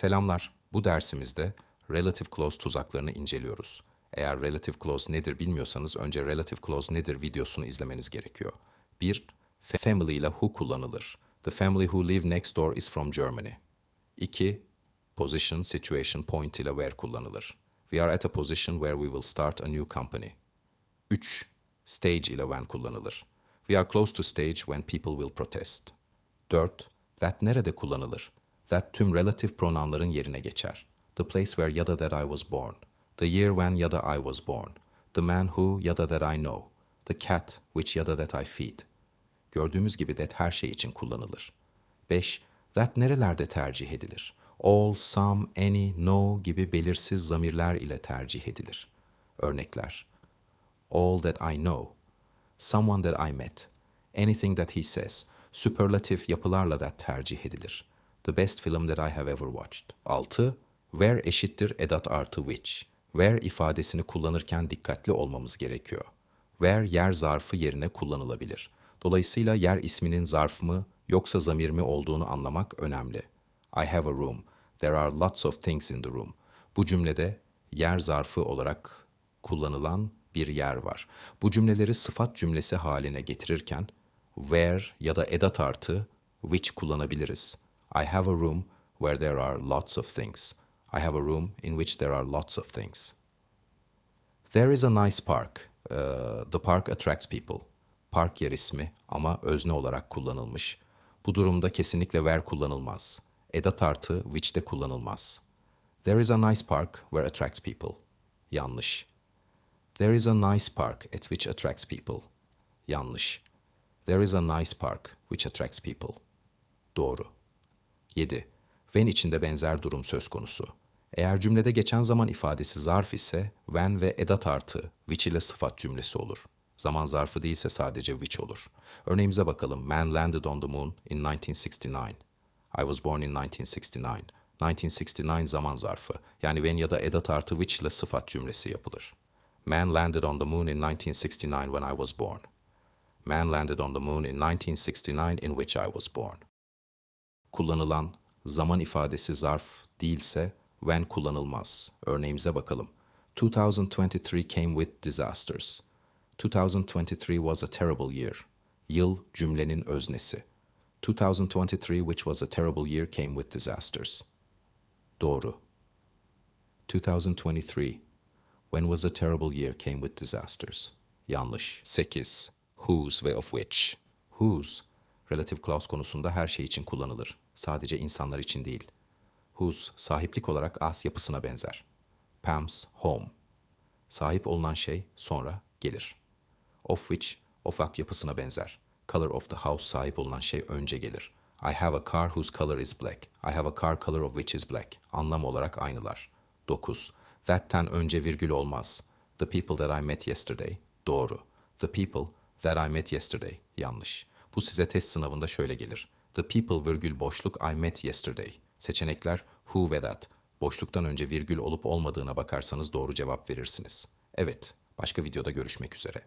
Selamlar. Bu dersimizde relative clause tuzaklarını inceliyoruz. Eğer relative clause nedir bilmiyorsanız önce relative clause nedir videosunu izlemeniz gerekiyor. 1. Family ile who kullanılır. The family who live next door is from Germany. 2. Position, situation, point ile where kullanılır. We are at a position where we will start a new company. 3. Stage ile when kullanılır. We are close to stage when people will protest. 4. That nerede kullanılır? That tüm relative pronounların yerine geçer. The place where ya da that I was born. The year when ya da I was born. The man who ya da that I know. The cat which ya da that I feed. Gördüğümüz gibi that her şey için kullanılır. 5. That nerelerde tercih edilir? All, some, any, no gibi belirsiz zamirler ile tercih edilir. Örnekler. All that I know. Someone that I met. Anything that he says. Superlatif yapılarla da tercih edilir. The best film that I have ever watched. 6. Where eşittir edat artı which. Where ifadesini kullanırken dikkatli olmamız gerekiyor. Where yer zarfı yerine kullanılabilir. Dolayısıyla yer isminin zarf mı yoksa zamir mi olduğunu anlamak önemli. I have a room. There are lots of things in the room. Bu cümlede yer zarfı olarak kullanılan bir yer var. Bu cümleleri sıfat cümlesi haline getirirken where ya da edat artı which kullanabiliriz. I have a room where there are lots of things. I have a room in which there are lots of things. There is a nice park. Uh, the park attracts people. Park yer ismi ama özne olarak kullanılmış. Bu durumda kesinlikle where kullanılmaz. Edat artı which de kullanılmaz. There is a nice park where attracts people. Yanlış. There is a nice park at which attracts people. Yanlış. There is a nice park which attracts people. Doğru. 7. When içinde benzer durum söz konusu. Eğer cümlede geçen zaman ifadesi zarf ise when ve edat artı which ile sıfat cümlesi olur. Zaman zarfı değilse sadece which olur. Örneğimize bakalım. Man landed on the moon in 1969. I was born in 1969. 1969 zaman zarfı. Yani when ya da edat artı which ile sıfat cümlesi yapılır. Man landed on the moon in 1969 when I was born. Man landed on the moon in 1969 in which I was born. Kullanılan zaman ifadesi zarf değilse when kullanılmaz. Örneğimize bakalım. 2023 came with disasters. 2023 was a terrible year. Yıl cümlenin öznesi. 2023 which was a terrible year came with disasters. Doğru. 2023 when was a terrible year came with disasters. Yanlış. 8. Whose ve of which. Whose, relative clause konusunda her şey için kullanılır. Sadece insanlar için değil. Whose, sahiplik olarak as yapısına benzer. Pam's, home. Sahip olunan şey sonra gelir. Of which, of ak yapısına benzer. Color of the house sahip olunan şey önce gelir. I have a car whose color is black. I have a car color of which is black. Anlam olarak aynılar. 9. That'ten önce virgül olmaz. The people that I met yesterday. Doğru. The people that I met yesterday. Yanlış. Bu size test sınavında şöyle gelir. The people virgül boşluk I met yesterday. Seçenekler who ve that. Boşluktan önce virgül olup olmadığına bakarsanız doğru cevap verirsiniz. Evet, başka videoda görüşmek üzere.